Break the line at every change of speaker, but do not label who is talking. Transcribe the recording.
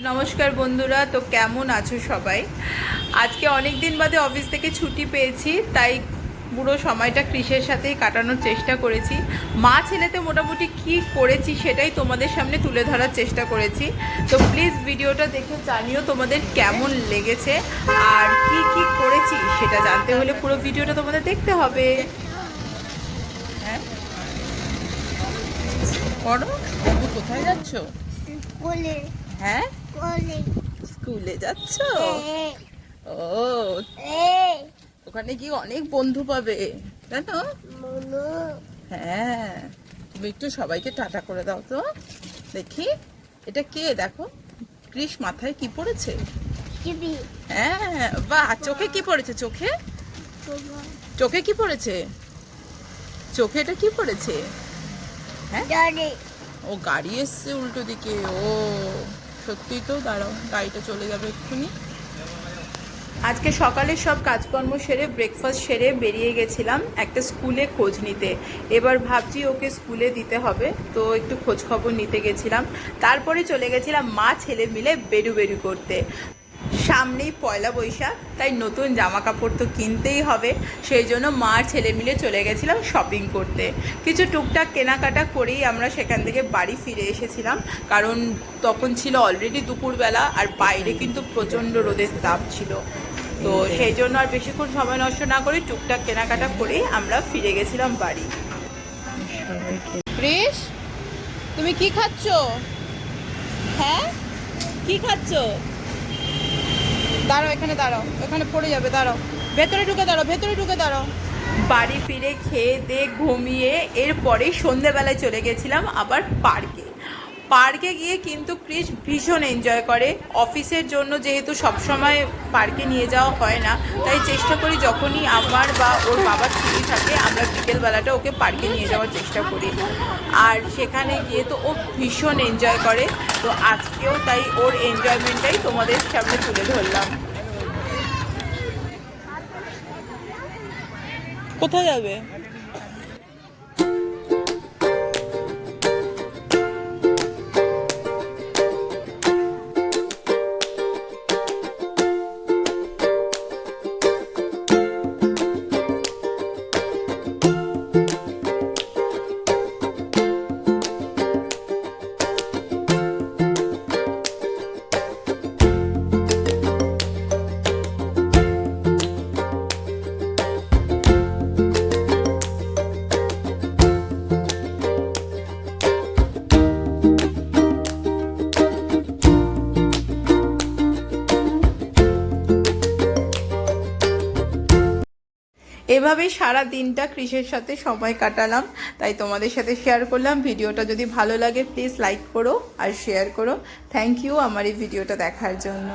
নমস্কার বন্ধুরা তো কেমন আছো সবাই? আজকে অনেক দিন বাদে অফিস থেকে ছুটি পেয়েছি তাই পুরো সময়টা কৃষের সাথেই কাটানোর চেষ্টা করেছি। মা ছেলেতে মোটামুটি কি করেছি সেটাই তোমাদের সামনে তুলে ধরার চেষ্টা করেছি। তো প্লিজ ভিডিওটা দেখে জানিও তোমাদের কেমন লেগেছে আর কি কি করেছি সেটা জানতে হলে পুরো ভিডিওটা তোমাদের দেখতে হবে। হ্যাঁ? করো কোথায় যাচ্ছ? হ্যাঁ? স্কুলে। যাচ্ছ? ও। ওখানে কি অনেক বন্ধু পাবে জানো? হ্যাঁ। তুমি একটু সবাইকে টাটা করে দাও তো। দেখি এটা কে? দেখো কৃষ মাথায় কি পড়েছে? হ্যাঁ বাহ চোখে কি পড়েছে? চোখে? চোখে কি পড়েছে? চোখে এটা কি পড়েছে? হ্যাঁ? ও গাড়ি এসছে উল্টো দিকে ও। সত্যিই তো, দাঁড়াও, গাড়িটা চলে যাবে এক্ষুনি। আজকে সকালে সব কাজকর্ম সেরে ব্রেকফাস্ট সেরে বেরিয়ে গেছিলাম একটা স্কুলে খোঁজ নিতে। এবার ভাবছি ওকে স্কুলে দিতে হবে, তো একটু খোঁজ খবর নিতে গেছিলাম। তারপরে চলে গেছিলাম মা ছেলে মিলে বেরু বেরু করতে। সামনেই পয়লা বৈশাখ, তাই নতুন জামা কাপড় তো কিনতেই হবে। সেই জন্য মা ছেলে মিলে চলে গেছিলাম শপিং করতে। কিছু টুকটাক কেনাকাটা করেই আমরা সেখান থেকে বাড়ি ফিরে এসেছিলাম, কারণ তখন ছিল অলরেডি দুপুরবেলা আর বাইরে কিন্তু প্রচণ্ড রোদের তাপ ছিল। তো সেই জন্য আর বেশিক্ষণ সময় নষ্ট না করে টুকটাক কেনাকাটা করেই আমরা ফিরে গেছিলাম বাড়ি। কৃষ তুমি কি খাচ্ছ? হ্যাঁ? কি খাচ্ছ? দাঁড়াও, এখানে দাঁড়াও এখানে পড়ে যাবে, দাঁড়াও। ভেতরে ঢুকে দাঁড়াও, ভেতরে ঢুকে দাঁড়াও। বাড়ি ফিরে খেয়ে দেয়ে ঘুমিয়ে, এরপরেই সন্ধেবেলায় চলে গেছিলাম আবার পার্কে। পার্কে গিয়ে কিন্তু ক্রিস ভীষণ এনজয় করে। অফিসের জন্য যেহেতু সবসময় পার্কে নিয়ে যাওয়া হয় না, তাই চেষ্টা করি যখনই আমার বা ওর বাবার ছুটি থাকে, আমরা বিকেলবেলাটা ওকে পার্কে নিয়ে যাওয়ার চেষ্টা করি। আর সেখানে গিয়ে তো ও ভীষণ এনজয় করে। তো আজকেও তাই ওর এনজয়মেন্টটাই তোমাদের সামনে তুলে ধরলাম। কোথায় যাবে? এভাবেই সারা দিনটা কৃষের সাথে সময় কাটালাম। তাই তোমাদের সাথে শেয়ার করলাম। ভিডিওটা যদি ভালো লাগে প্লিজ লাইক করো আর শেয়ার করো। থ্যাংক ইউ আমার এই ভিডিওটা দেখার জন্য।